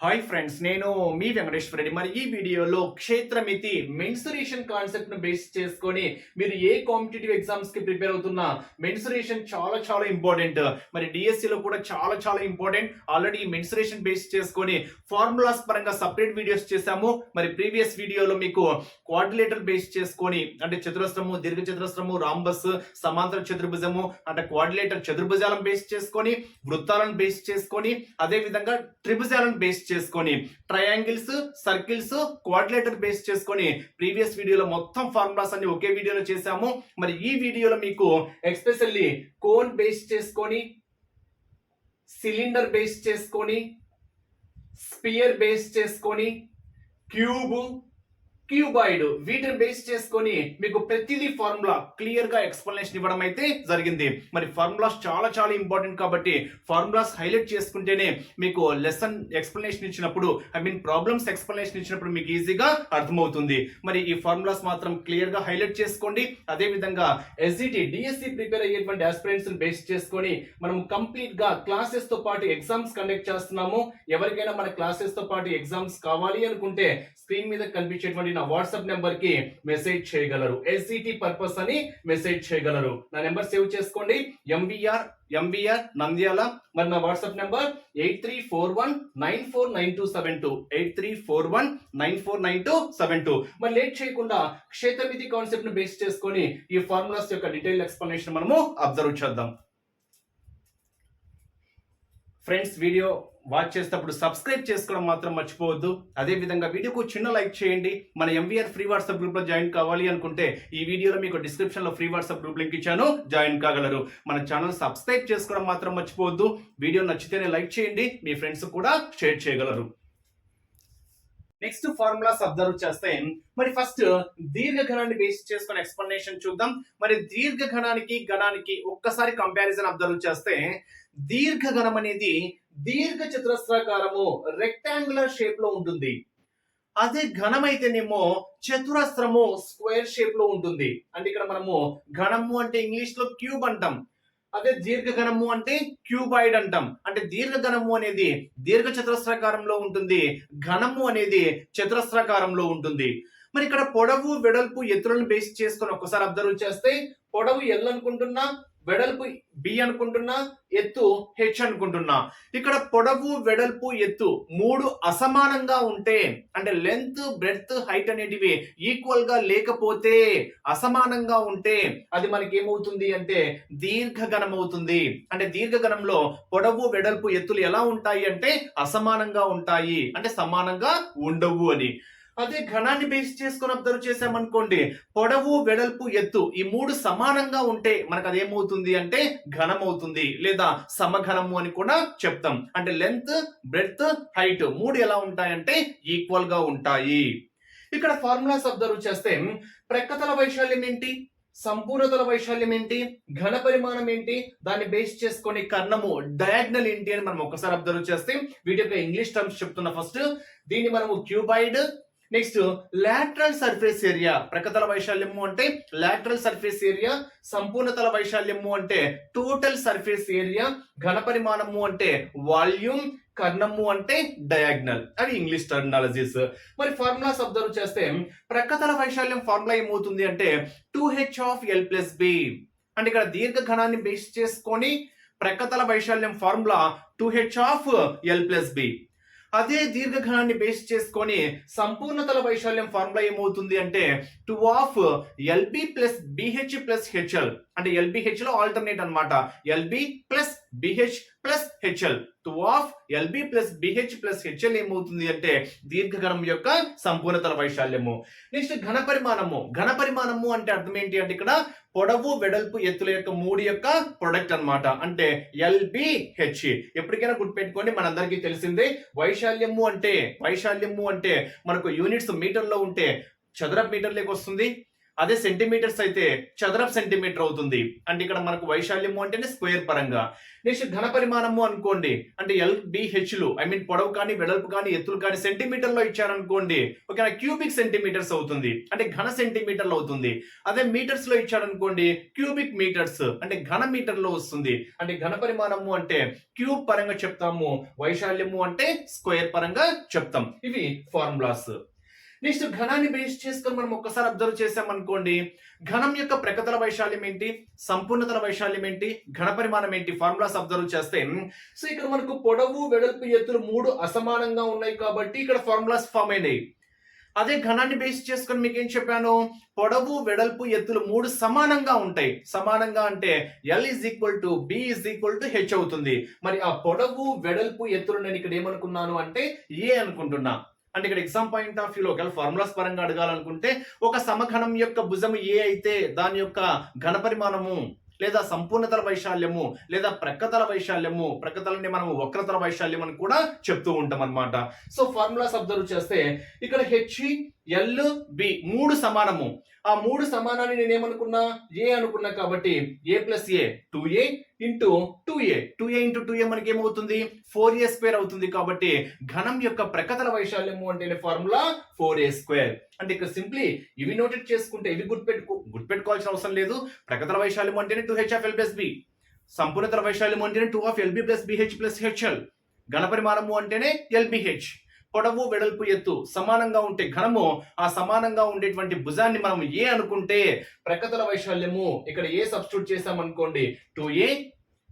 Hi friends నేను మీ వెంకటేశ్వర రెడ్డి. మరి ఈ వీడియోలో క్షేత్రమితి మెన్సురేషన్ కాన్సెప్ట్ను బేస్ చేసుకొని మీరు ఏ కాంపిటేటివ్ ఎగ్జామ్స్కి ప్రిపేర్ అవుతున్నా మెన్సురేషన్ చాలా చాలా ఇంపార్టెంట్ మరి డిఎస్సిలో కూడా చాలా చాలా ఇంపార్టెంట్ ఆల్రెడీ మెన్సురేషన్ బేస్ చేసుకొని ఫార్ములాస్ పరంగా సపరేట్ వీడియోస్ చేశాము. మరి ప్రీవియస్ వీడియోలో మీకు క్వాడ్రిలేటర్ బేస్ చేసుకొని అంటే చతురస్రము దీర్ఘ చతురస్రము రాంబస్ సమాంతర చతుర్భుజము అంటే క్వాడ్రిలేటర్ చతుర్భుజాలను బేస్ చేసుకొని వృత్తాలను బేస్ చేసుకొని అదే విధంగా త్రిభుజాలను బేస్ చేసుకొని ట్రయాంగిల్స్ సర్కిల్స్ క్వాడ్లేటర్ బేస్ చేసుకొని ప్రీవియస్ వీడియోలో మొత్తం ఫార్ములాస్ అన్ని ఒకే వీడియోలో చేశాము. మరి ఈ వీడియోలో మీకు ఎక్స్పెషల్లీ కోన్ బేస్ చేసుకొని సిలిండర్ బేస్ చేసుకొని స్పియర్ బేస్ చేసుకొని క్యూబ్ క్యూబాయిడ్ వీటిని బేస్ చేసుకొని మీకు ప్రతిదీ ఫార్ములా క్లియర్గా ఎక్స్ప్లెనేషన్ ఇవ్వడం అయితే జరిగింది. మరి ఫార్ములాస్ చాలా చాలా ఇంపార్టెంట్ కాబట్టి ఫార్ములాస్ హైలైట్ చేసుకుంటేనే మీకు లెసన్ ఎక్స్ప్లెనేషన్ ఇచ్చినప్పుడు ఐ మీన్ ప్రాబ్లమ్స్ ఎక్స్ప్లెనేషన్ ఇచ్చినప్పుడు మీకు ఈజీగా అర్థమవుతుంది. మరి ఈ ఫార్ములాస్ మాత్రం క్లియర్గా హైలైట్ చేసుకోండి. అదే విధంగా ఎస్జిటి డిఎస్సి ప్రిపేర్ అయ్యేటువంటి ఆస్పిరెంట్స్ బేస్ చేసుకొని మనం కంప్లీట్గా క్లాసెస్తో పాటు ఎగ్జామ్స్ కండక్ట్ చేస్తున్నాము. ఎవరికైనా మన క్లాసెస్తో పాటు ఎగ్జామ్స్ కావాలి అనుకుంటే స్క్రీన్ మీద కనిపించేటువంటి నా వాట్సాప్ నెంబర్కి మెసేజ్ చేయగలరు. ఎస్జిటి పర్పస్ అని మెసేజ్ చేయగలరు. నా నెంబర్ సేవ్ చేసుకోండి. MVR MBR Nandyal. మరి నా WhatsApp number eight three four one nine four nine two seven two. Eight three four one nine four nine two seven two. మరి late చేయకుండా క్షేత్రమితి కాన్సెప్ట్ను బేస్ చేసుకొని ఈ ఫార్ములాస్ యొక్క డీటెయిల్ ఎక్స్ప్లెనేషన్ మనము అబ్జర్వ్ చేద్దాం. ఫ్రెండ్స్ వీడియో వాచ్ చేసేటప్పుడు సబ్స్క్రైబ్ చేసుకోవడం మాత్రం మర్చిపోవద్దు. అదే విధంగా వీడియోకు చిన్న లైక్ చేయండి. మన ఎంవీఆర్ ఫ్రీ వాట్సాప్ గ్రూప్లో జాయిన్ కావాలి అనుకుంటే ఈ వీడియోలో మీకు డిస్క్రిప్షన్లో ఫ్రీ వాట్సాప్ గ్రూప్ లింక్ ఇచ్చాను. జాయిన్ కాగలరు. మన ఛానల్ సబ్స్క్రైబ్ చేసుకోవడం మాత్రం మర్చిపోవద్దు. వీడియో నచ్చితేనే లైక్ చేయండి. మీ ఫ్రెండ్స్ కూడా షేర్ చేయగలరు. నెక్స్ట్ ఫార్ములాస్ అబ్జర్వ్ చేస్తే మరి ఫస్ట్ దీర్ఘఘనాన్ని బేస్ చేసుకుని ఎక్స్ప్లెనేషన్ చూద్దాం. మరి దీర్ఘఘనానికి గణానికి ఒక్కసారి కంపారిజన్ అబ్జర్వ్ చేస్తే దీర్ఘఘనం అనేది దీర్ఘ చతురస్రాకారము రెక్టాంగులర్ షేప్లో ఉంటుంది. అదే ఘనమైతేనేమో చతురస్రము స్క్వేర్ షేప్లో ఉంటుంది. అంటే ఇక్కడ మనము ఘనము అంటే ఇంగ్లీష్లో క్యూబ్ అంటాం. అదే దీర్ఘఘనము అంటే క్యూబాయిడ్ అంటాం. అంటే దీర్ఘఘనము అనేది దీర్ఘ చతురస్రాకారంలో ఉంటుంది. ఘనము అనేది చతురస్రాకారంలో ఉంటుంది. మరి ఇక్కడ పొడవు వెడల్పు ఎత్తులను బేస్ చేసుకొని ఒక్కసారి అబ్జర్వ్ చేస్తే పొడవు ఎల్ అనుకుంటున్నా వెడల్పు బి అనుకుంటున్నా ఎత్తు హెచ్ అనుకుంటున్నా. ఇక్కడ పొడవు వెడల్పు ఎత్తు మూడు అసమానంగా ఉంటే అంటే లెంత్ బ్రెడ్త్ హైట్ అనేటివి ఈక్వల్గా లేకపోతే అసమానంగా ఉంటే అది మనకి ఏమవుతుంది అంటే దీర్ఘగణం అవుతుంది అంటే దీర్ఘగణంలో పొడవు వెడల్పు ఎత్తులు ఎలా ఉంటాయి అంటే అసమానంగా ఉంటాయి. అంటే సమానంగా ఉండవు అని. అదే ఘనాన్ని బేస్ చేసుకొని అబ్జర్వ్ చేసామనుకోండి పొడవు వెడల్పు ఎత్తు ఈ మూడు సమానంగా ఉంటే మనకు అది ఏమవుతుంది అంటే ఘనం అవుతుంది లేదా సమఘనము అని కూడా చెప్తాం. అంటే లెంత్ బ్రెడ్త్ హైట్ మూడు ఎలా ఉంటాయంటే ఈక్వల్గా ఉంటాయి. ఇక్కడ ఫార్ములాస్ అబ్జర్వ్ చేస్తే ప్రక్కతల వైశాల్యం ఏంటి? సంపూర్ణతల వైశాల్యం ఏంటి? ఘన పరిమాణం ఏంటి? దాన్ని బేస్ చేసుకొని కర్ణము డయాగ్నల్ ఏంటి అని మనం ఒకసారి అబ్జర్వ్ చేస్తే వీటి యొక్క ఇంగ్లీష్ టర్మ్స్ చెప్తున్నా ఫస్ట్ దీన్ని మనము cuboid next lateral surface area ప్రకతల వైశాల్యము అంటే లాటరల్ సర్ఫేస్ ఏరియా సంపూర్ణతల వైశాల్యము అంటే టోటల్ సర్ఫేస్ ఏరియా ఘన పరిమాణము అంటే వాల్యూమ్ కర్ణము అంటే డయాగ్నల్ అది ఇంగ్లీష్ టర్మినాలజీస్ మరి ఫార్ములాస్ అబ్జర్వ్ చేస్తే ప్రక్కతల వైశాల్యం ఫార్ములా ఏమవుతుంది అంటే two H of L plus B అంటే ఇక్కడ దీర్ఘ ఘనాన్ని బేస్ చేసుకొని ప్రక్కతల వైశాల్యం formula two H of L plus B అదే దీర్ఘఘనాన్ని బేస్ చేసుకొని సంపూర్ణతల వైశాల్యం ఫార్ములా ఏమవుతుంది అంటే two of LB plus BH plus HL అంటే ఎల్బిహెచ్లో ఆల్టర్నేట్ అనమాట LB plus BH plus HL. Two of LB plus BH plus HL ఏమవుతుంది అంటే దీర్ఘఘనం యొక్క సంపూర్ణతల వైశాల్యము. నెక్స్ట్ ఘన పరిమాణము ఘన పరిమాణము అంటే అర్థం ఏంటి అంటే ఇక్కడ పొడవు వెడల్పు ఎత్తుల యొక్క మూడు యొక్క ప్రొడక్ట్ అన్నమాట. అంటే ఎల్బిహెచ్. ఎప్పటికైనా గుర్తుపెట్టుకోండి మనందరికీ తెలిసిందే వైశాల్యము అంటే వైశాల్యము అంటే మనకు యూనిట్స్ మీటర్లో ఉంటే చదరపు మీటర్లోకి వస్తుంది అదే సెంటీమీటర్స్ అయితే చదరపు సెంటీమీటర్ అవుతుంది. అంటే ఇక్కడ మనకు వైశాల్యము అంటేనే స్క్వేర్ పరంగా. నెక్స్ట్ ఘన పరిమాణము అనుకోండి. అంటే ఎల్బిహెచ్లు ఐ మీన్ పొడవు కానీ వెడల్పు కానీ ఎత్తులు కానీ సెంటీమీటర్లో ఇచ్చారనుకోండి ఓకేనా? క్యూబిక్ సెంటీమీటర్స్ అవుతుంది. అంటే ఘన సెంటీమీటర్లు అవుతుంది. అదే మీటర్స్లో ఇచ్చారనుకోండి క్యూబిక్ మీటర్స్ అంటే ఘన మీటర్లో వస్తుంది. అంటే ఘన పరిమాణము అంటే క్యూబ్ పరంగా చెప్తాము వైశాల్యము అంటే స్క్వేర్ పరంగా చెప్తాం. ఇవి ఫార్ములాస్. నెక్స్ట్ ఘనాన్ని బేస్ చేసుకొని మనం ఒక్కసారి అబ్జర్వ్ చేసామనుకోండి ఘనం యొక్క ప్రకతల వైశాల్యం ఏంటి? సంపూర్ణతల వైశాల్యం ఏంటి? ఘన పరిమాణం ఏంటి? ఫార్ములాస్ అబ్జర్వ్ చేస్తే సో ఇక్కడ మనకు పొడవు వెడల్పు ఎత్తులు మూడు అసమానంగా ఉన్నాయి కాబట్టి ఇక్కడ ఫార్ములాస్ ఫామ్ అయినాయి. అదే ఘనాన్ని బేస్ చేసుకొని మీకు ఏం చెప్పాను? పొడవు వెడల్పు ఎత్తులు మూడు సమానంగా ఉంటాయి. సమానంగా అంటే L is equal to B is equal to H అవుతుంది. మరి ఆ పొడవు వెడల్పు ఎత్తులు నేను ఇక్కడ ఏమనుకున్నాను అంటే ఏ అనుకుంటున్నా. అంటే ఇక్కడ ఎగ్జామ్ పాయింట్ ఆఫ్ వ్యూలో ఒకవేళ ఫార్ములాస్ పరంగా అడగాలనుకుంటే ఒక సమఘనం యొక్క భుజము ఏ అయితే దాని యొక్క ఘనపరిమాణము లేదా సంపూర్ణతల వైశాల్యము లేదా ప్రక్కతల వైశాల్యము ప్రక్కతలని మనం వక్రతల వైశాల్యం అని కూడా చెప్తూ ఉంటాం అనమాట సో ఫార్ములాస్ అబ్జర్వ్ చేస్తే ఇక్కడ హెచ్ ఎల్ బి మూడు సమానము. ఆ మూడు సమానాన్ని నేను ఏమనుకున్నా? ఏ అనుకున్నా కాబట్టి A plus A two A into two A two A into two A మనకి ఏమవుతుంది? ఫోర్ ఏ స్క్వేర్ అవుతుంది కాబట్టి ఘనం యొక్క ప్రకతల వైశాల్యము అంటే ఫార్ములా ఫోర్ ఏ స్క్వేర్ అంటే ఇక్కడ సింప్లీ ఇవి నోటెడ్ చేసుకుంటే ఇవి గుర్తుపెట్టుకో గుర్తుపెట్టుకోవాల్సిన అవసరం లేదు. ప్రకతల వైశాల్యం అంటేనే two H of L plus B సంపూర్ణతల వైశాల్యం అంటేనే two of LB plus BH plus HL ఘనపరిమాణము అంటేనే ఎల్బిహెచ్ పొడవు వెడల్పు ఎత్తు సమానంగా ఉంటే ఘనము ఆ సమానంగా ఉండేటువంటి భుజాన్ని మనం ఏ అనుకుంటే ప్రకతల వైశాల్యము ఇక్కడ ఏ సబ్స్టిట్యూట్ చేసాం అనుకోండి two a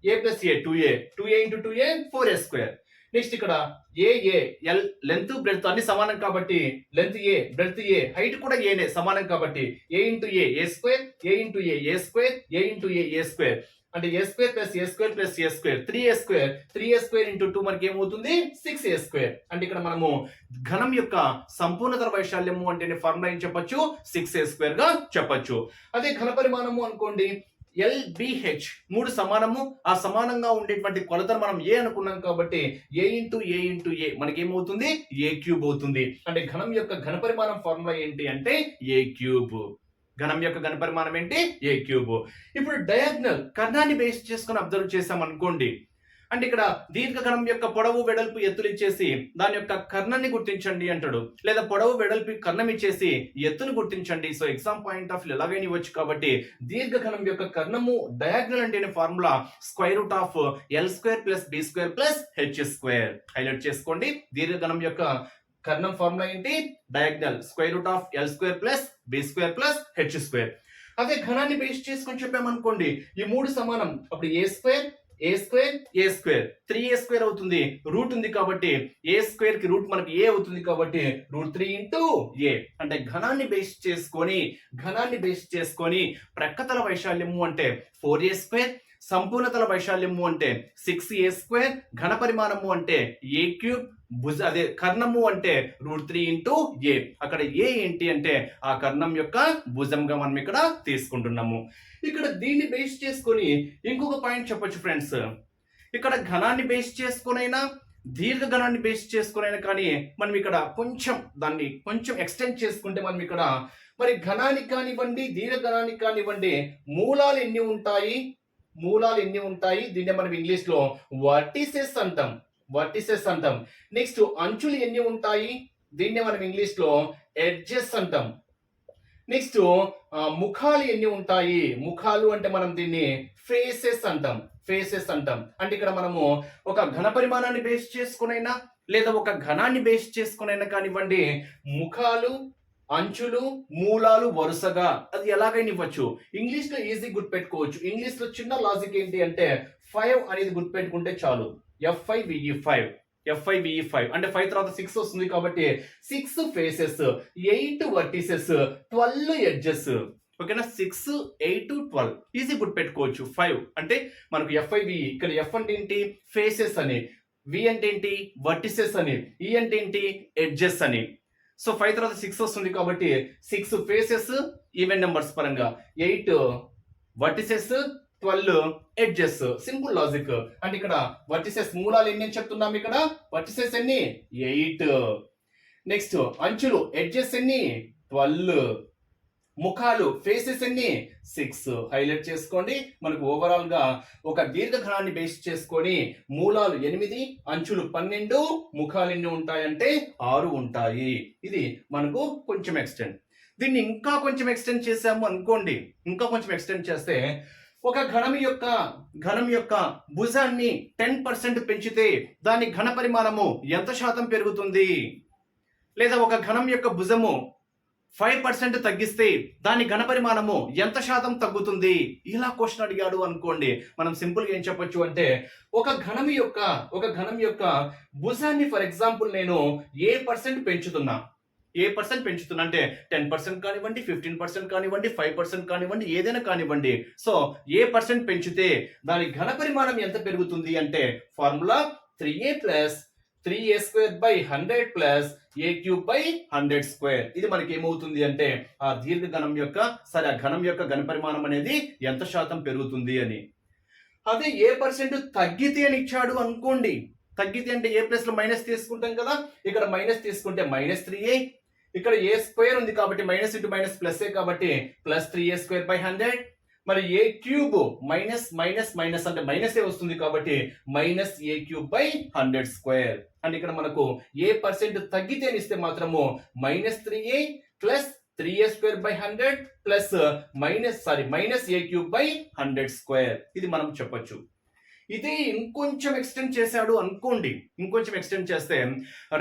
a plus a two a two a into two a four a square next ఇక్కడ a a l length breadth అన్ని సమానం కాబట్టి length a breadth a height కూడా ఏనే సమానం కాబట్టి a into a a square a into a a square a into a a square అంటే a square plus a square plus a square three a square three a square into two మనకి ఏమవుతుంది? Six ఏ square అంటే ఇక్కడ మనము ఘనం యొక్క సంపూర్ణతర వైశాల్యము అంటే formula ఏం చెప్పొచ్చు? సిక్స్ ఏ స్క్వేర్గా చెప్పొచ్చు. అదే ఘన పరిమాణము అనుకోండి. ఎల్బిహెచ్ మూడు సమానము. ఆ సమానంగా ఉండేటువంటి కొలతను మనం ఏ అనుకున్నాం కాబట్టి ఏ ఇంటూ ఏ ఇంటూ ఏ మనకి ఏమవుతుంది ఏ క్యూబ్ అవుతుంది. అంటే ఘనం యొక్క ఘన పరిమాణం ఫార్ములా ఏంటి అంటే ఏ క్యూబ్ ఘనం యొక్క ఘన పరిమాణం ఏంటి? ఏ క్యూబ్ ఇప్పుడు డయాగ్నల్ కర్ణాన్ని బేస్ చేసుకొని అబ్జర్వ్ చేసాం అనుకోండి. అంటే ఇక్కడ దీర్ఘఘనం యొక్క పొడవు వెడల్పు ఎత్తులు ఇచ్చేసి దాని యొక్క కర్ణాన్ని గుర్తించండి అంటాడు. లేదా పొడవు వెడల్పు కర్ణం ఇచ్చేసి ఎత్తును గుర్తించండి. సో ఎగ్జామ్ పాయింట్ ఆఫ్ ఎలాగైనా ఇవ్వచ్చు కాబట్టి దీర్ఘఘనం యొక్క కర్ణము డయాగ్నల్ అంటే formula square root of l square plus b square plus h square highlight చేసుకోండి. దీర్ఘఘనం యొక్క కర్ణం ఫార్ములా ఏంటి? Diagonal square root of l square plus b square plus h square. అదే ఘనాన్ని బేస్ చేసుకొని చెప్పామనుకోండి ఈ మూడు సమానం. అప్పుడు a square a square a square. Three a square అవుతుంది రూట్ ఉంది కాబట్టి ఏ స్క్వేర్కి రూట్ మనకి ఏ అవుతుంది కాబట్టి రూట్ త్రీ ఇంటూ ఏ. అంటే ఘనాన్ని బేస్ చేసుకొని ఘనాన్ని బేస్ చేసుకొని ప్రక్కతల వైశాల్యము అంటే ఫోర్ ఏ స్క్వేర్ సంపూర్ణతల వైశాల్యము అంటే సిక్స్ ఏ స్క్వేర్ ఘన పరిమాణము అంటే ఏ క్యూబ్ భుజ అదే కర్ణము అంటే రూట్ త్రీ ఇంటూ ఏ. అక్కడ ఏ ఏంటి అంటే ఆ కర్ణం యొక్క భుజంగా మనం ఇక్కడ తీసుకుంటున్నాము. ఇక్కడ దీన్ని బేస్ చేసుకొని ఇంకొక పాయింట్ చెప్పొచ్చు ఫ్రెండ్స్ ఇక్కడ ఘనాన్ని బేస్ చేసుకునైనా దీర్ఘఘనాన్ని బేస్ చేసుకునైనా కానీ మనం ఇక్కడ కొంచెం దాన్ని కొంచెం ఎక్స్టెండ్ చేసుకుంటే మనం ఇక్కడ మరి ఘనానికి కానివ్వండి దీర్ఘఘనానికి కానివ్వండి మూలాలు ఎన్ని ఉంటాయి? మూలాలు ఎన్ని ఉంటాయి? దీన్ని మనం ఇంగ్లీష్లో వర్టిసెస్ అంటాం. వర్టిసెస్ అంటాం. నెక్స్ట్ అంచులు ఎన్ని ఉంటాయి? దీన్ని మనం ఇంగ్లీష్లో ఎడ్జెస్ అంటాం. నెక్స్ట్ ముఖాలు ఎన్ని ఉంటాయి? ముఖాలు అంటే మనం దీన్ని ఫేసెస్ అంటాం. ఫేసెస్ అంటాం. అంటే ఇక్కడ మనము ఒక ఘన పరిమాణాన్ని బేస్ చేసుకునైనా లేదా ఒక ఘనాన్ని బేస్ చేసుకునైనా కానివ్వండి ముఖాలు అంచులు మూలాలు వరుసగా అది ఎలాగైనా ఇవ్వచ్చు. ఇంగ్లీష్లో ఈజీ గుర్తుపెట్టుకోవచ్చు. ఇంగ్లీష్లో చిన్న లాజిక్ ఏంటి అంటే ఫైవ్ అనేది గుర్తుపెట్టుకుంటే చాలు. F I V E five F I V E five అంటే ఫైవ్ తర్వాత సిక్స్ వస్తుంది కాబట్టి six faces eight vertices twelve edges ఓకేనా సిక్స్ ఎయిట్ ట్వెల్వ్ ఈజీ గుర్తుపెట్టుకోవచ్చు ఫైవ్ అంటే మనకు ఎఫ్ఐ వి ఇక్కడ ఎఫ్ అంటే ఏంటి? ఫేసెస్ అని. వి అంటే ఏంటి? వర్టిసెస్ అని. ఈ అంటే ఏంటి? ఎడ్జెస్ అని. సో ఫైవ్ తర్వాత సిక్స్ వస్తుంది కాబట్టి సిక్స్ ఫేసెస్ ఈవెంట్ నెంబర్స్ పరంగా. Eight vertices twelve edges. Simple logic. అంటే ఇక్కడ వర్టిసెస్ మూలాలు ఎన్ని అని చెప్తున్నాం ఇక్కడ? వర్టిసెస్ ఎన్ని? ఎయిట్. నెక్స్ట్ అంచులు ఎడ్జెస్ ఎన్ని? ట్వెల్వ్. ముఖాలు ఫేసెస్ ఎన్ని? సిక్స్. హైలైట్ చేసుకోండి. మనకు ఓవరాల్గా ఒక దీర్ఘఘనాన్ని బేస్ చేసుకొని మూలాలు ఎనిమిది అంచులు పన్నెండు ముఖాలు ఎన్ని ఉంటాయంటే ఆరు ఉంటాయి. ఇది మనకు కొంచెం ఎక్స్టెండ్ దీన్ని ఇంకా కొంచెం ఎక్స్టెండ్ చేసాము అనుకోండి. ఇంకా కొంచెం ఎక్స్టెండ్ చేస్తే ఒక ఘనం యొక్క ఘనం యొక్క భుజాన్ని టెన్ పర్సెంట్ పెంచితే దాని ఘన పరిమాణము ఎంత శాతం పెరుగుతుంది? లేదా ఒక ఘనం యొక్క భుజము ఫైవ్ పర్సెంట్ తగ్గిస్తే దాని ఘన పరిమాణము ఎంత శాతం తగ్గుతుంది? ఇలా క్వశ్చన్ అడిగాడు అనుకోండి. మనం సింపుల్గా ఏం చెప్పొచ్చు అంటే ఒక ఘనం యొక్క ఒక ఘనం యొక్క భుజాన్ని ఫర్ ఎగ్జాంపుల్ నేను ఏ పర్సెంట్ పెంచుతున్నా? ఏ పర్సెంట్ పెంచుతున్నా? అంటే టెన్ పర్సెంట్ కానివ్వండి ఫిఫ్టీన్ పర్సెంట్ కానివ్వండి ఫైవ్ పర్సెంట్ కానివ్వండి ఏదైనా కానివ్వండి. సో ఏ పర్సెంట్ పెంచితే దాని ఘన పరిమాణం ఎంత పెరుగుతుంది అంటే formula three a plus three a square by hundred plus a cube by hundred square ఇది మనకి ఏమవుతుంది అంటే ఆ దీర్ఘ ఘనం యొక్క సరే ఆ ఘనం యొక్క ఘన పరిమాణం అనేది ఎంత శాతం పెరుగుతుంది అని. అదే ఏ పర్సెంట్ తగ్గితే అని ఇచ్చాడు అనుకోండి. తగ్గితే అంటే ఏ ప్లస్లో మైనస్ తీసుకుంటాం కదా? ఇక్కడ మైనస్ తీసుకుంటే మైనస్ త్రీ ఏ ఇక్కడ ఏ స్క్వేర్ ఉంది కాబట్టి minus into minus plus a కాబట్టి plus three a square by hundred. మరి a cube minus minus minus అంటే మైనస్ ఏ వస్తుంది కాబట్టి minus a cube by hundred square. And ఇక్కడ మనకు ఏ పర్సెంట్ తగ్గితే ఇస్తే మాత్రము minus three a plus three a square by hundred plus minus sorry minus a cube by hundred square. ఇది మనం చెప్పొచ్చు. ఇది ఇంకొంచెం ఎక్స్టెండ్ చేశాడు అనుకోండి. ఇంకొంచెం ఎక్స్టెండ్ చేస్తే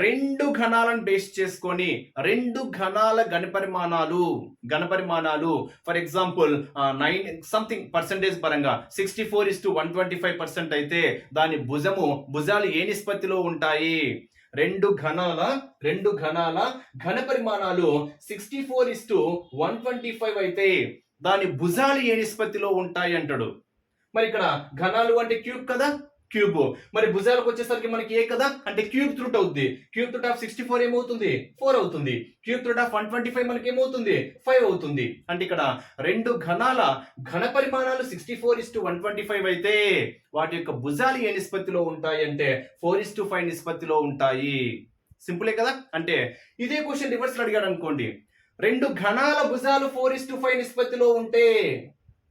రెండు ఘనాలను బేస్ చేసుకొని రెండు ఘనాల ఘనపరిమాణాలు ఘనపరిమాణాలు for example nine something percentage పరంగా sixty four is to one twenty five percent అయితే దాని భుజము భుజాలు ఏ నిష్పత్తిలో ఉంటాయి? రెండు ఘనాల రెండు ఘనాల ఘన పరిమాణాలు sixty four is to one twenty five అయితే దాని భుజాలు ఏ నిష్పత్తిలో ఉంటాయి అంటాడు. మరి ఇక్కడ ఘనాలు అంటే క్యూబ్ కదా? క్యూబ్ మరి భుజాలకు వచ్చేసరికి మనకి ఏ కదా? అంటే క్యూబ్ త్రూట్ అవుతుంది cube root of sixty four ఏమవుతుంది? ఫోర్ అవుతుంది. Cube root of one twenty five మనకి ఏమవుతుంది? ఫైవ్ అవుతుంది. అంటే ఇక్కడ రెండు ఘనాల ఘన పరిమాణాలు sixty four is to one twenty five అయితే వాటి యొక్క భుజాలు ఏ నిష్పత్తిలో ఉంటాయి అంటే ఫోర్ ఇస్ టు ఫైవ్ నిష్పత్తిలో ఉంటాయి. సింపులే కదా? అంటే ఇదే క్వశ్చన్ రివర్స్ అడిగాడు అనుకోండి. రెండు ఘనాల భుజాలు ఫోర్ ఇస్ టు ఫైవ్ నిష్పత్తిలో ఉంటే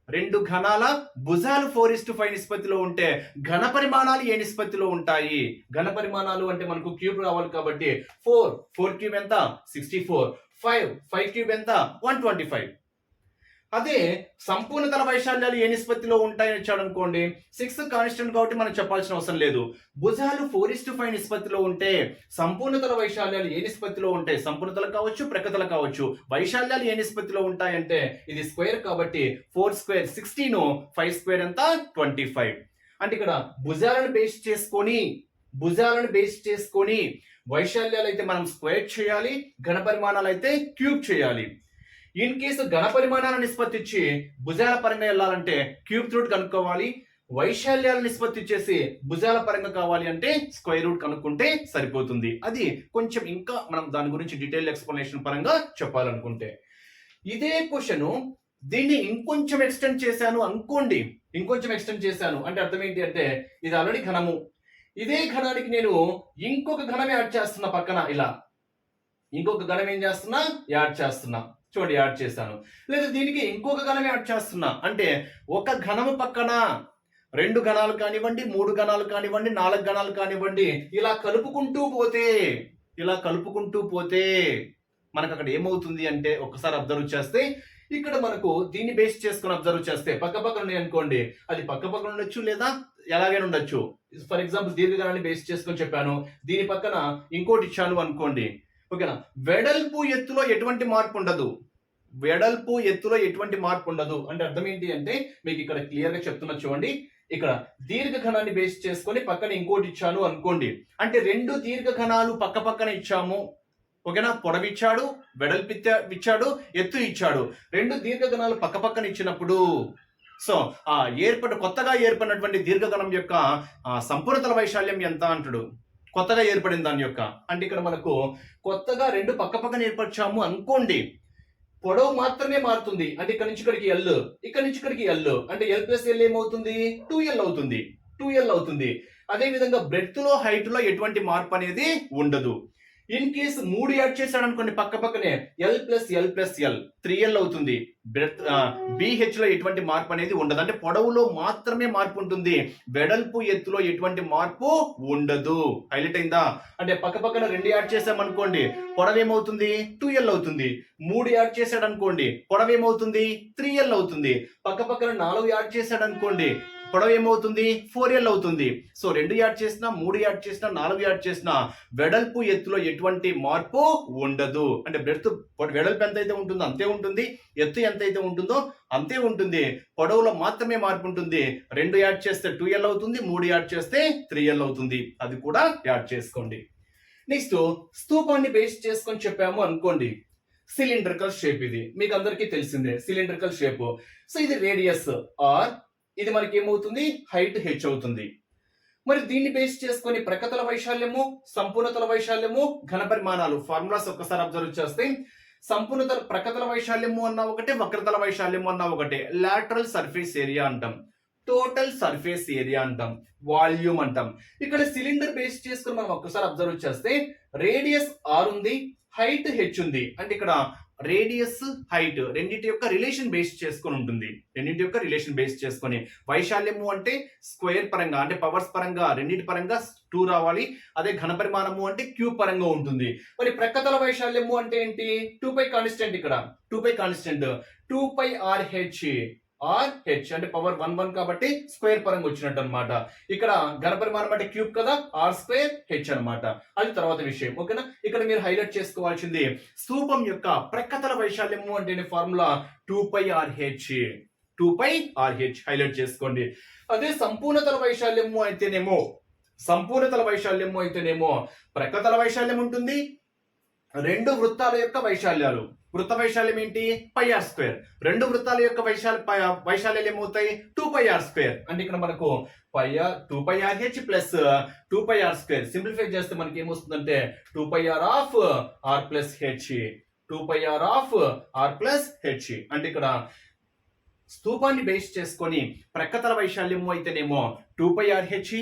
రెండు ఘనాల భుజాలు ఫోర్ ఇస్ టు ఫైవ్ నిష్పత్తిలో ఉంటే ఘన పరిమాణాలు ఏ నిష్పత్తిలో ఉంటాయి? ఘన పరిమాణాలు అంటే మనకు క్యూబ్ రావాలి కాబట్టి ఫోర్ ఫోర్ క్యూబ్ ఎంత? Sixty four five five cube ఎంత? వన్ ట్వంటీ ఫైవ్ అదే సంపూర్ణతల వైశాల్యాలు ఏ నిష్పత్తిలో ఉంటాయని వచ్చాడు అనుకోండి సిక్స్ కాన్స్టెంట్ కాబట్టి మనం చెప్పాల్సిన అవసరం లేదు. భుజాలు ఫోర్ ఇస్ టు ఫైవ్ నిష్పత్తిలో ఉంటే సంపూర్ణతల వైశాల్యాలు ఏ నిష్పత్తిలో ఉంటాయి? సంపూర్ణతలు కావచ్చు ప్రకృతలు కావచ్చు. వైశాల్యాలు ఏ నిష్పత్తిలో ఉంటాయంటే ఇది స్క్వేర్ కాబట్టి four square sixteen five square ఎంత? ట్వంటీ ఫైవ్ అంటే ఇక్కడ భుజాలను బేస్ చేసుకొని భుజాలను బేస్ చేసుకొని వైశాల్యాలు అయితే మనం స్క్వేర్ చేయాలి ఘన పరిమాణాలు అయితే క్యూబ్ చేయాలి. ఇన్ కేసు ఘన పరిమాణాల నిష్పత్తి ఇచ్చి భుజాల పరంగా వెళ్ళాలంటే క్యూబ్ రూట్ కనుక్కోవాలి. వైశాల్యాల నిష్పత్తి ఇచ్చేసి భుజాల పరంగా కావాలి అంటే స్క్వేర్ రూట్ కనుక్కుంటే సరిపోతుంది. అది కొంచెం ఇంకా మనం దాని గురించి డీటెయిల్ ఎక్స్ప్లెనేషన్ పరంగా చెప్పాలనుకుంటే. ఇదే క్వశ్చన్ దీన్ని ఇంకొంచెం ఎక్స్టెండ్ చేశాను అనుకోండి. ఇంకొంచెం ఎక్స్టెండ్ చేశాను అంటే అర్థం ఏంటి అంటే ఇది ఆల్రెడీ ఘనము. ఇదే ఘనానికి నేను ఇంకొక ఘనం యాడ్ చేస్తున్నా పక్కన ఇలా. ఇంకొక ఘనం ఏం చేస్తున్నా? యాడ్ చేస్తున్నా. చూడండి యాడ్ చేస్తాను లేదా దీనికి ఇంకొక ఘనం యాడ్ చేస్తున్నా. అంటే ఒక ఘనము పక్కన రెండు గణాలు కానివ్వండి మూడు గణాలు కానివ్వండి నాలుగు గణాలు కానివ్వండి ఇలా కలుపుకుంటూ పోతే ఇలా కలుపుకుంటూ పోతే మనకు అక్కడ ఏమవుతుంది అంటే ఒక్కసారి అబ్జర్వ్ చేస్తే ఇక్కడ మనకు దీన్ని బేస్ చేసుకుని అబ్జర్వ్ చేస్తే పక్క పక్కన అనుకోండి. అది పక్క పక్కన ఉండొచ్చు లేదా ఎలాగైనా ఉండొచ్చు. ఫర్ ఎగ్జాంపుల్ దీర్ఘగణాన్ని బేస్ చేసుకొని చెప్పాను. దీని పక్కన ఇంకోటి ఇచ్చాను అనుకోండి. ఓకేనా? వెడల్పు ఎత్తులో ఎటువంటి మార్పు ఉండదు. వెడల్పు ఎత్తులో ఎటువంటి మార్పు ఉండదు. అంటే అర్థం ఏంటి అంటే మీకు ఇక్కడ క్లియర్గా చెప్తున్నా చూడండి. ఇక్కడ దీర్ఘఘనాన్ని బేస్ చేసుకొని పక్కన ఇంకోటి ఇచ్చాను అనుకోండి. అంటే రెండు దీర్ఘఘనాలు పక్క పక్కన ఇచ్చాము. ఓకేనా? పొడవిచ్చాడు ఇచ్చాడు ఇచ్చాడు ఎత్తు ఇచ్చాడు. రెండు దీర్ఘగణాలు పక్క పక్కన ఇచ్చినప్పుడు సో ఆ ఏర్పడి కొత్తగా ఏర్పడినటువంటి దీర్ఘగణం యొక్క ఆ, సంపూర్ణతల వైశాల్యం ఎంత అంటాడు? కొత్తగా ఏర్పడిన దాని యొక్క. అంటే ఇక్కడ మనకు కొత్తగా రెండు పక్క పక్కన ఏర్పరిచాము అనుకోండి పొడవు మాత్రమే మారుతుంది. అంటే ఇక్కడ నుంచి ఇక్కడికి ఎల్ ఇక్కడ నుంచి ఇక్కడికి ఎల్ అంటే ఎల్ ప్లస్ ఎల్ ఏమవుతుంది? టూ ఎల్ అవుతుంది. టూ ఎల్ అవుతుంది. అదేవిధంగా విధంగా హైట్లో లో హైట్లో ఎటువంటి మార్పు అనేది ఉండదు. ఇన్ కేసు మూడు యాడ్ చేశాడు అనుకోండి పక్క పక్కనే l plus l plus l three l అవుతుంది. బిహెచ్లో ఎటువంటి మార్పు అనేది ఉండదు. అంటే పొడవులో మాత్రమే మార్పు ఉంటుంది. వెడల్పు ఎత్తులో ఎటువంటి మార్పు ఉండదు. హైలైట్ అయిందా? అంటే పక్క పక్కన రెండు యాడ్ చేసాం అనుకోండి ఏమవుతుంది టూ ఎల్ అవుతుంది. మూడు యాడ్ చేశాడు అనుకోండి పొడవ ఏమవుతుంది త్రీ ఎల్ అవుతుంది. పక్క పక్కన నాలుగు యాడ్ చేశాడు అనుకోండి పొడవు ఏమవుతుంది? ఫోర్ ఎల్ అవుతుంది. సో రెండు యాడ్ చేసినా మూడు యాడ్ చేసినా నాలుగు యాడ్ చేసినా వెడల్పు ఎత్తులో ఎటువంటి మార్పు ఉండదు. అంటే బ్రెడ్త్ వెడల్పు ఎంత అయితే ఉంటుందో అంతే ఉంటుంది ఎత్తు ఎంత అయితే ఉంటుందో అంతే ఉంటుంది. పొడవులో మాత్రమే మార్పు ఉంటుంది. రెండు యాడ్ చేస్తే టూ ఎల్ అవుతుంది మూడు యాడ్ చేస్తే త్రీ ఎల్ అవుతుంది. అది కూడా యాడ్ చేసుకోండి. నెక్స్ట్ స్తూపాన్ని బేస్ చేసుకొని చెప్పాము అనుకోండి. సిలిండ్రికల్ షేప్ ఇది. మీకు అందరికీ తెలిసిందే సిలిండ్రికల్ షేప్ సో ఇది రేడియస్ ఆర్ ఇది మనకి ఏమవుతుంది హైట్ హెచ్ అవుతుంది. మరి దీన్ని బేస్ చేసుకొని ప్రకతల వైశాల్యము సంపూర్ణతల వైశాల్యము ఘనపరిమాణాలు ఫార్ములాస్ ఒక్కసారి అబ్జర్వ్ చేస్తే సంపూర్ణత ప్రకతల వైశాల్యము అన్న ఒకటే వక్రతల వైశాల్యము అన్న ఒకటే. లాటరల్ సర్ఫేస్ ఏరియా అంటాం. టోటల్ సర్ఫేస్ ఏరియా అంటాం. వాల్యూమ్ అంటాం. ఇక్కడ సిలిండర్ బేస్ చేసుకుని మనం ఒక్కసారి అబ్జర్వ్ చేస్తే రేడియస్ ఆర్ ఉంది హైట్ హెచ్ ఉంది. అంటే ఇక్కడ రేడియస్ హైట్ రెండింటి యొక్క రిలేషన్ బేస్ చేసుకొని ఉంటుంది. రెండింటి యొక్క రిలేషన్ బేస్ చేసుకొని వైశాల్యము అంటే స్క్వేర్ పరంగా అంటే పవర్స్ పరంగా రెండింటి పరంగా టూ రావాలి. అదే ఘనపరిమాణము అంటే క్యూబ్ పరంగా ఉంటుంది. మరి ప్రక్కతల వైశాల్యము అంటే ఏంటి? టూ పై కాన్స్టెంట్ ఇక్కడ. Two pi constant. Two pi r h r h అంటే పవర్ వన్ వన్ కాబట్టి స్క్వేర్ పరంగా వచ్చినట్టు అనమాట ఇక్కడ ఘనపరిమాణం అంటే క్యూబ్ కదా ఆర్ స్క్వేర్ హెచ్ అన్నమాట. అది తర్వాత విషయం ఓకేనా ఇక్కడ మీరు హైలైట్ చేసుకోవాల్సింది స్థూపం యొక్క ప్రక్కతల వైశాల్యము అంటే formula two pi r h two pi r h highlight చేసుకోండి. అదే సంపూర్ణతల వైశాల్యము అయితేనేమో సంపూర్ణతల వైశాల్యము అయితేనేమో ప్రక్కతల వైశాల్యం ఉంటుంది రెండు వృత్తాల యొక్క వైశాల్యాలు. వృత్త వైశాల్యం ఏంటి? పై ఆర్ స్క్వేర్ రెండు వృత్తాల యొక్క వైశాల్య పై- వైశాల్యాలు ఏమవుతాయి? టూ పై ఆర్ స్క్వేర్ అంటే ఇక్కడ మనకు pi r two pi r h plus two pi r square simplify చేస్తే మనకి ఏమొస్తుందంటే two pi r of r plus h two pi r of r plus h అంటే ఇక్కడ స్థూపాన్ని బేస్ చేసుకొని ప్రక్కతల వైశాల్యము అయితేనేమో టూ పై ఆర్ హెచ్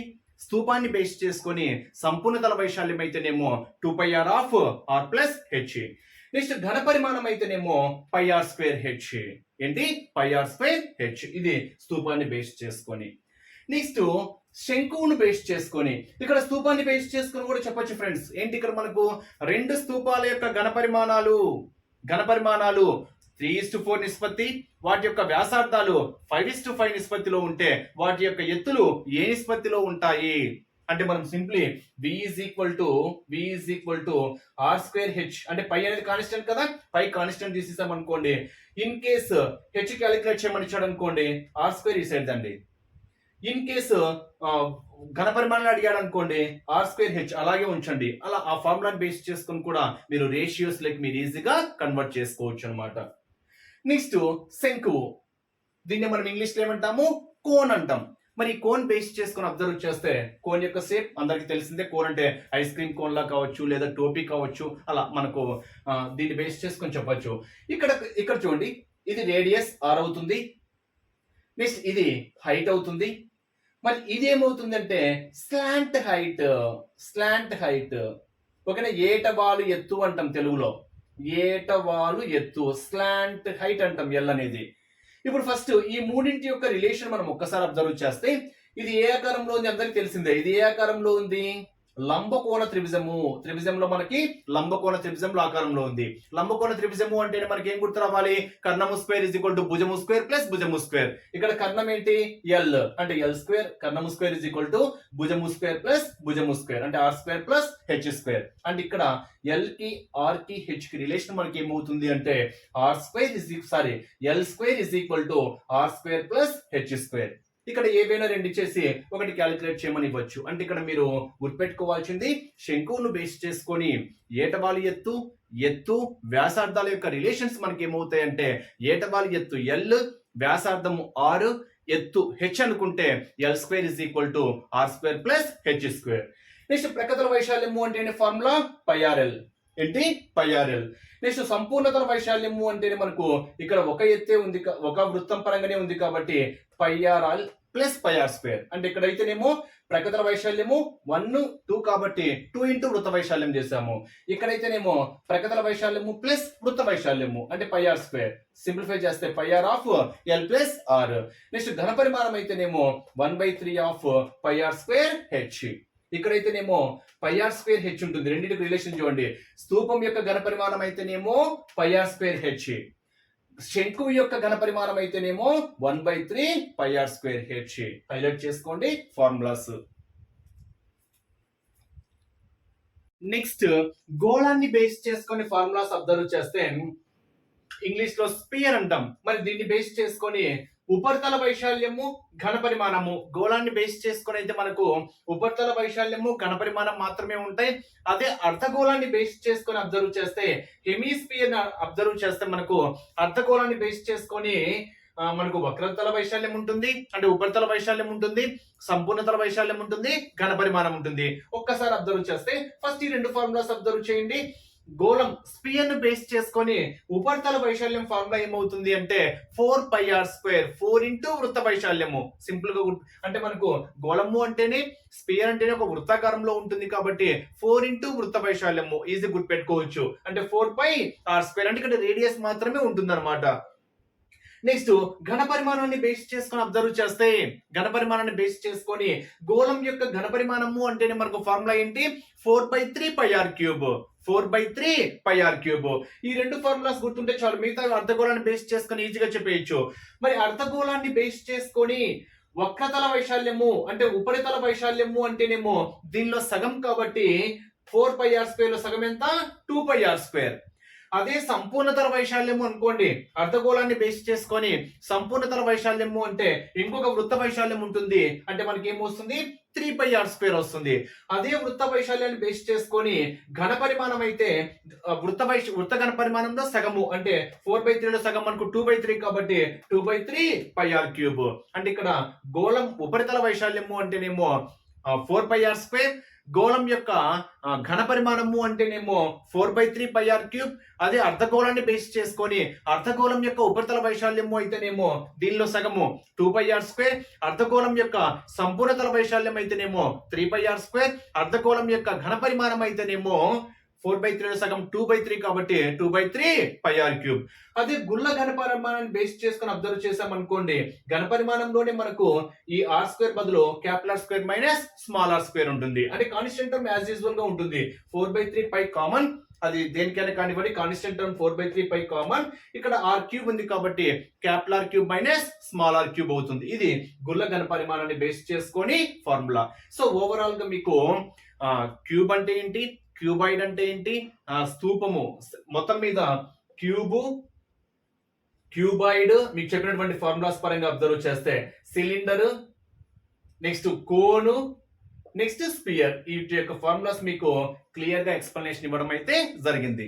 స్థూపాన్ని బేస్ చేసుకొని సంపూర్ణతల వైశాల్యం అయితేనేమో two pi r of r plus h next ఘన పరిమాణం అయితేనేమో పై ఆర్ స్క్వేర్ హెచ్ ఏంటి? పై ఆర్ స్క్వేర్ హెచ్ ఇది స్థూపాన్ని బేస్ చేసుకొని. నెక్స్ట్ శంకువును బేస్ చేసుకొని. ఇక్కడ స్థూపాన్ని బేస్ చేసుకొని కూడా చెప్పొచ్చు ఫ్రెండ్స్ ఏంటి ఇక్కడ మనకు? రెండు స్థూపాల యొక్క ఘన పరిమాణాలు. ఘన పరిమాణాలు త్రీ ఇస్ టు ఫోర్ నిష్పత్తి వాటి యొక్క వ్యాసార్థాలు ఫైవ్ ఇస్ టు ఫైవ్ నిష్పత్తిలో ఉంటే వాటి యొక్క ఎత్తులు ఏ నిష్పత్తిలో ఉంటాయి? అంటే మనం simply v is equal to v is equal to r square h అంటే పై అనేది కాన్స్టెంట్ కదా? పై కాన్స్టెంట్ తీసేసాం అనుకోండి. ఇన్ కేస్ హెచ్ క్యాలిక్యులేట్ చేయమని ఇచ్చాడు అనుకోండి ఆర్ స్క్వేర్ ఈ సైడ్ ఇన్ కేసు ఘన పరిమాణాలు అడిగాడు అనుకోండి ఆర్ స్క్వేర్ హెచ్ అలాగే ఉంచండి. అలా ఆ ఫార్ములాని బేస్ చేసుకొని కూడా మీరు రేషియోస్ లైక్ మీరు ఈజీగా కన్వర్ట్ చేసుకోవచ్చు అనమాట నెక్స్ట్ శంకువు దీన్ని మనం ఇంగ్లీష్లో ఏమంటాము? కోన్ అంటాం. మరి ఈ కోన్ బేస్ చేసుకొని అబ్జర్వ్ చేస్తే కోన్ యొక్క షేప్ అందరికి తెలిసిందే. కోన్ అంటే ఐస్ క్రీమ్ కోన్ లా కావచ్చు లేదా టోపీ కావచ్చు అలా మనకు దీన్ని బేస్ చేసుకొని చెప్పచ్చు. ఇక్కడ ఇక్కడ చూడండి. ఇది రేడియస్ ఆర్ అవుతుంది. నెక్స్ట్ ఇది హైట్ అవుతుంది. మరి ఇది ఏమవుతుందంటే స్లాంట్ హైట్ స్లాంట్ హైట్ ఓకేనా? ఏటవాలు ఎత్తు అంటాం తెలుగులో. ఏటవాలు ఎత్తు స్లాంట్ హైట్ అంటాం ఎల్ అనేది. ఇప్పుడు ఫస్ట్ ఈ మూడింటి యొక్క రిలేషన్ మనం ఒక్కసారి అబ్జర్వ్ చేస్తే ఇది ఏ ఆకారంలో ఉంది? అందరికి తెలిసిందే. ఇది ఏ ఆకారంలో ఉంది? లంబకోణ త్రిభుజము. త్రిభుజంలో మనకి లంబకోణ త్రిభుజంలో ఆకారంలో ఉంది. లంబకోణ త్రిభుజము అంటే మనకి ఏం గుర్తు రావాలి కర్ణము స్క్వేర్ ఇజ్ ఈక్వల్ టు భుజము స్క్వేర్ ప్లస్ భుజము స్క్వేర్. ఇక్కడ కర్ణం ఏంటి? ఎల్ అంటే ఎల్ స్క్వేర్ కర్ణము స్క్వేర్ ఇజ్ ఈక్వల్ టు భుజము స్క్వేర్ ప్లస్ భుజము స్క్వేర్. అంటే r square plus h square అంటే ఇక్కడ ఎల్కి ఆర్కి హెచ్కి రిలేషన్ మనకి ఏమవుతుంది అంటే r square is sorry l square is equal to r square plus h square ఇక్కడ ఏవైనా రెండు ఇచ్చేసి ఒకటి క్యాలిక్యులేట్ చేయమని ఇవ్వచ్చు అంటే ఇక్కడ మీరు గుర్తుపెట్టుకోవాల్సింది శంకువును బేస్ చేసుకొని ఏటవాలి ఎత్తు ఎత్తు వ్యాసార్థాల యొక్క రిలేషన్స్ మనకి ఏమవుతాయంటే ఏటవాలి ఎత్తు ఎల్ వ్యాసార్థము ఆరు ఎత్తు హెచ్ అనుకుంటే l square is equal to r square plus h square next ప్రకృతుల వైశాల్యము అంటే ఫార్ములా పైఆర్ఎల్ ఏంటి? పైఆర్ఎల్ నెక్స్ట్ సంపూర్ణతల వైశాల్యము అంటేనే మనకు ఇక్కడ ఒక ఎత్తే ఉంది ఒక వృత్తం పరంగానే ఉంది కాబట్టి పైఆర్ఎల్ ప్లస్ పైఆర్ స్క్వేర్. అంటే ఇక్కడైతేనేమో ప్రకృతుల వైశాల్యము వన్ టూ కాబట్టి టూ ఇంటూ వృత్త వైశాల్యం చేసాము ఇక్కడైతేనేమో ప్రకృతుల వైశాల్యము ప్లస్ వృత్త వైశాల్యము అంటే పైఆర్ స్క్వేర్. సింప్లిఫై చేస్తే pi r of l plus r. Next ఘన పరిమాణం అయితేనేమో one by three of pi r square h. ఇక్కడైతేనేమో pi are square H ఉంటుంది. రెండింటికి రిలేషన్ చూడండి. స్తూపం యొక్క ఘనపరిమాణం అయితేనేమో పై ఆర్ స్క్వేర్ హెచ్ శంకు యొక్క ఘనపరిమాణం అయితేనేమో one by three pi r square h highlight చేసుకోండి. ఫార్ములాస్ నెక్స్ట్ గోళాన్ని బేస్ చేసుకొని ఫార్ములాస్ అబ్జర్వ్ చేస్తే ఇంగ్లీష్లో స్పియర్ అంటాం. మరి దీన్ని బేస్ చేసుకొని ఉపరితల వైశాల్యము ఘన పరిమాణము. గోళాన్ని బేస్ చేసుకొని అయితే మనకు ఉపరితల వైశాల్యము ఘన పరిమాణం మాత్రమే ఉంటాయి. అదే అర్ధగోళాన్ని బేస్ చేసుకొని అబ్జర్వ్ చేస్తే హెమిస్పియర్ అబ్జర్వ్ చేస్తే మనకు అర్ధగోళాన్ని బేస్ చేసుకొని మనకు వక్రతల వైశాల్యం ఉంటుంది అంటే ఉపరితల వైశాల్యం ఉంటుంది సంపూర్ణతల వైశాల్యం ఉంటుంది ఘన పరిమాణం ఉంటుంది. ఒక్కసారి అబ్జర్వ్ చేస్తే ఫస్ట్ ఈ రెండు ఫార్ములాస్ అబ్జర్వ్ చేయండి. గోళం స్పియర్ను బేస్ చేసుకొని ఉపరితల వైశాల్యం ఫార్ములా ఏమవుతుంది అంటే four pi r square four into వృత్త వైశాల్యము. సింపుల్గా గుర్తు- అంటే మనకు గోళము అంటేనే స్పియర్ అంటేనే ఒక వృత్తాకారంలో ఉంటుంది కాబట్టి ఫోర్ ఇంటూ వృత్త వైశాల్యము ఈజీ గుర్తుపెట్టుకోవచ్చు. అంటే ఫోర్ పై ఆర్ స్క్వేర్ అంటే ఇక్కడ రేడియస్ మాత్రమే ఉంటుంది నెక్స్ట్ ఘన పరిమాణాన్ని బేస్ చేసుకొని అబ్జర్వ్ చేస్తే ఘన పరిమాణాన్ని బేస్ చేసుకొని గోళం యొక్క ఘన పరిమాణము అంటేనే మనకు ఫార్ములా ఏంటి? Four by three pi r cube. Four by three pi r cube. ఈ రెండు ఫార్ములాస్ గుర్తుంటే చాలు మిగతా అర్ధగోళాన్ని బేస్ చేసుకొని ఈజీగా చెప్పేయచ్చు. మరి అర్ధగోళాన్ని బేస్ చేసుకొని వక్రతల వైశాల్యము అంటే ఉపరితల వైశాల్యము అంటేనేమో దీనిలో సగం కాబట్టి ఫోర్ పై ఆర్ స్క్వేర్లో సగం ఎంత? Two pi r square. అదే సంపూర్ణతర వైశాల్యము అనుకోండి అర్ధగోళాన్ని బేస్ చేసుకొని సంపూర్ణతర వైశాల్యము అంటే ఇంకొక వృత్త వైశాల్యం ఉంటుంది. అంటే మనకి ఏమొస్తుంది త్రీ పై ఆర్ స్క్వేర్ వస్తుంది. అదే వృత్త వైశాల్యాన్ని బేస్ చేసుకొని ఘన పరిమాణం అయితే వృత్త వైశ వృత్త ఘన పరిమాణంలో సగము. అంటే ఫోర్ బై త్రీలో సగం మనకు టూ బై త్రీ కాబట్టి two by three pi r cube అంటే ఇక్కడ గోళం ఉపరితల వైశాల్యము అంటేనేమో ఫోర్ పై ఆర్ స్క్వేర్ గోళం యొక్క ఘన పరిమాణము అంటేనేమో four by three pi r cube అదే అర్ధగోళాన్ని బేస్ చేసుకొని అర్ధగోళం యొక్క ఉపరితల వైశాల్యము అయితేనేమో దీనిలో సగము టూ పై ఆర్ స్క్వేర్ అర్ధగోళం యొక్క సంపూర్ణతల వైశాల్యం అయితేనేమో త్రీ పై ఆర్ స్క్వేర్ అర్ధగోళం యొక్క ఘన పరిమాణం అయితేనేమో ఫోర్ బై త్రీలో సగం టూ బై త్రీ కాబట్టి two by three pi r cube. అదే గుళ్ళ ఘనపరిమాణాన్ని బేస్ చేసుకొని అబ్జర్వ్ చేసాం అనుకోండి మనకు ఈ ఆర్ స్క్వేర్ బదులు capital square minus small r square ఉంటుంది. అంటే కాన్స్టెంట్ టర్మ్ యాజ్ యూజువల్గా ఉంటుంది. Four by three pi common అది దేనికైనా కానివ్వండి constant term four by three pi common ఇక్కడ ఆర్ క్యూబ్ ఉంది కాబట్టి capital r cube minus small r cube అవుతుంది. ఇది గుళ్ళ ఘన పరిమాణాన్ని బేస్ చేసుకొని ఫార్ములా. సో ఓవరాల్గా మీకు క్యూబ్ అంటే ఏంటి? క్యూబాయిడ్ అంటే ఏంటి? ఆ, స్తూపము మొత్తం మీద క్యూబు క్యూబాయిడ్ మీకు చెప్పినటువంటి ఫార్ములాస్ పరంగా అబ్జర్వ్ చేస్తే cylinder next cone next sphere. వీటి యొక్క ఫార్ములాస్ మీకు క్లియర్గా ఎక్స్ప్లెనేషన్ ఇవ్వడం అయితే జరిగింది.